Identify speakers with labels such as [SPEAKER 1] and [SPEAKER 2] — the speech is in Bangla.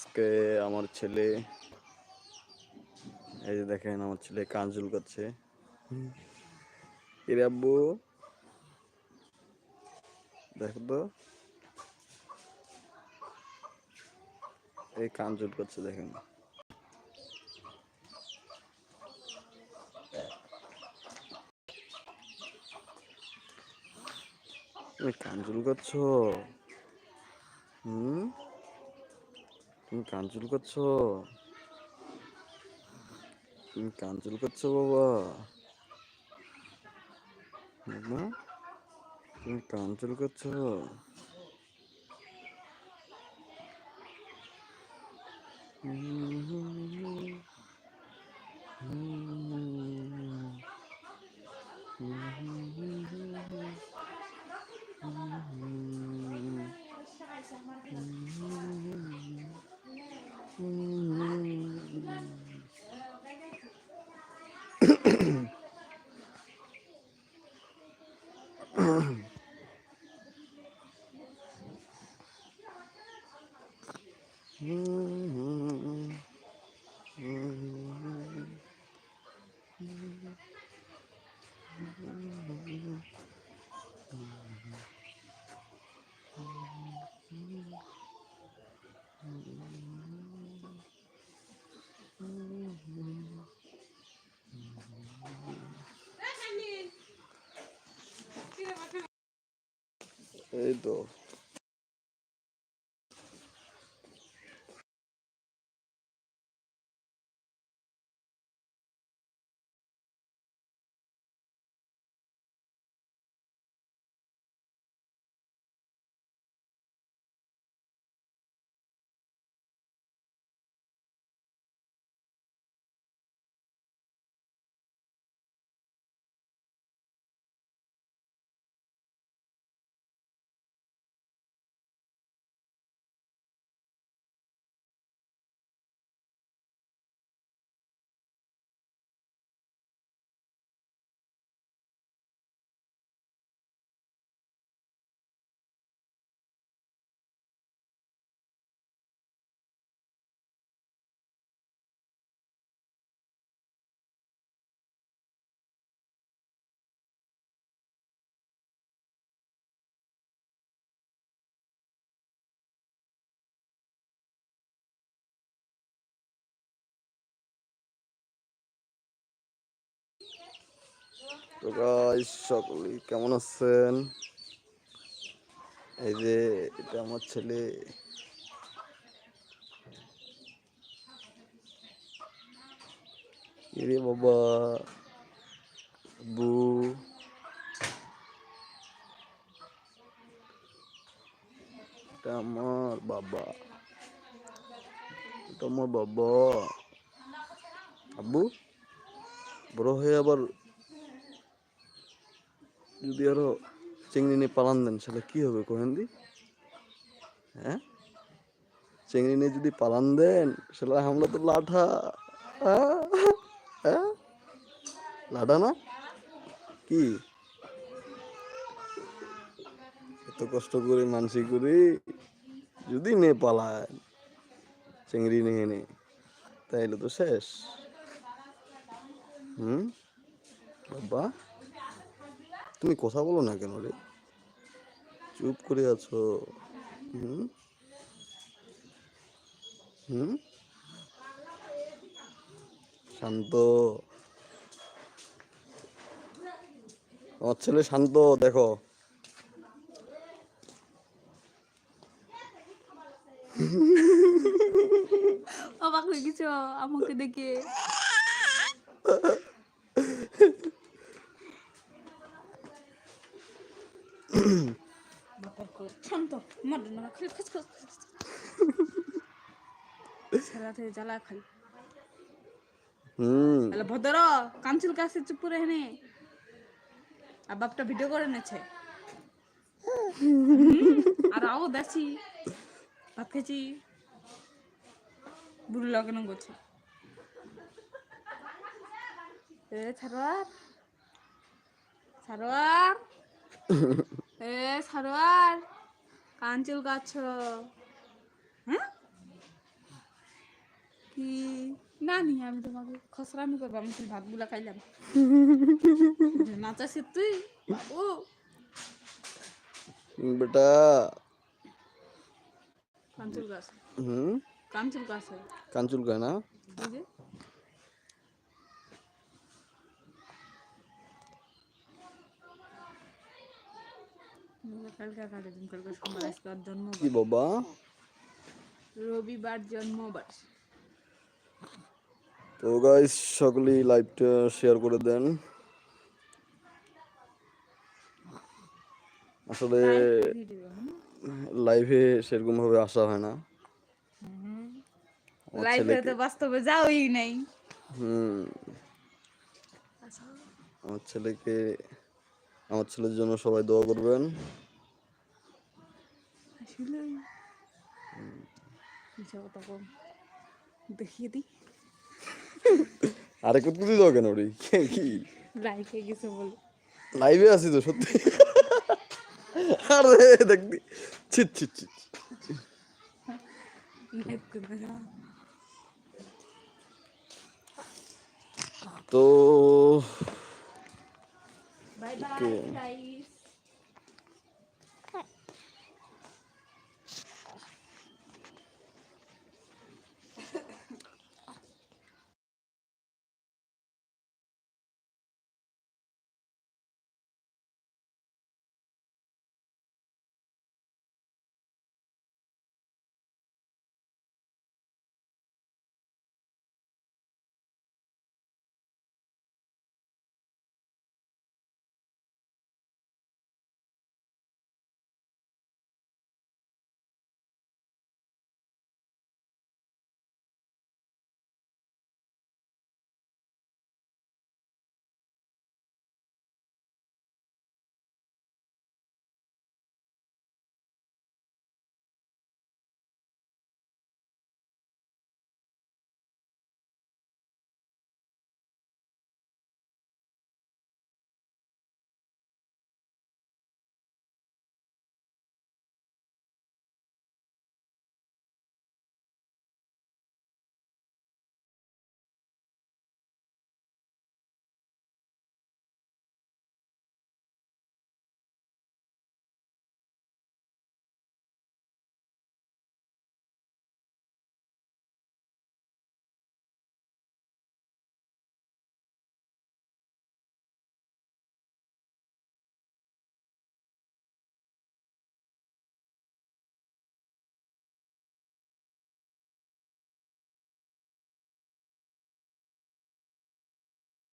[SPEAKER 1] আজকে আমার ছেলে, এই যে দেখেন আমার ছেলে কাঞ্জুল করছে। এরে দেখো তো। এই কাঞ্জুল করছে দেখেন। কাঞ্জুল করছ? হুম? তুমি কাঞ্জুল করছ? তুমি কাঞ্জুল করছ বাবা? বাবা তুমি কাঞ্জুল করছ? М এই তো তো সকলেই কেমন আছেন? এই যে এটা আমার ছেলে। এরে বাবা? বু। এটা আমার বাবা। এটা আমার বাবা। আব্বু? বড় হয়ে আবার যদি আরও চিংড়ি নিয়ে পালান দেন, সেটা কি হবে কোহেন্দি হ্যাঁ? চিংড়ি নিয়ে যদি পালান দেন, সেটা আমরা তো লাঠা। হ্যাঁ? লাঠা না? কি? এত কষ্ট করে মানসিক করে, যদি নিয়ে পালায় চিংড়ি নিয়ে নে, তাইলে তো শেষ। হুম? বাবা? তুমি কথা বলো না কেন রে? চুপ করে আছো। হুম? হুম? শান্ত। আমার ছেলে শান্ত দেখো।
[SPEAKER 2] অবাক হয়ে গেছো আমাকে দেখে। ভদ্র, কাঞ্চুল কাছে চুপ করে হেনে আর বাপটা ভিডিও করে নেছে আর আও দেখছি। ভাত খেয়েছি। বুড়ি লাগানো করছে। ছাড়োয়ার ছাড়োয়ার এ ছাড়োয়ার কাঞ্চুল গাছ হ্যাঁ? জানি আমি তোমাকে খসরামি করব আমি তুই ভাতগুলা খাইলাম। নাচাছিস তুই? বাবু।
[SPEAKER 1] বেটা।
[SPEAKER 2] কাঞ্চুল গাছ।
[SPEAKER 1] হুম?
[SPEAKER 2] কাঞ্চুল গাছ।
[SPEAKER 1] কাঞ্চুল গায় না
[SPEAKER 2] এই যে কালকে কালকে দিন কালকে সোমবার আজকে ওর জন্ম
[SPEAKER 1] কি বাবা?
[SPEAKER 2] রবিবার জন্মবার।
[SPEAKER 1] তো গাইস সকলেই লাইভটা শেয়ার করে দেন। আসলে লাইভে সেরকম ভাবে আসা হয় না। ছেলেকে
[SPEAKER 2] তো বাস্তবে যাওই নাই।
[SPEAKER 1] হুম। আমার ছেলেকে আমার ছেলের জন্য সবাই দোয়া করবেন।
[SPEAKER 2] মিশা কথা দেখিয়ে দি
[SPEAKER 1] আরে কত কিছু দাও কেন রে? কি
[SPEAKER 2] লাইফে গেছে বলে।
[SPEAKER 1] লাইভে আছি তো সত্যি। আরে দেখবি ছিট ছিট ছিট। তো
[SPEAKER 2] বাই বাই গাইস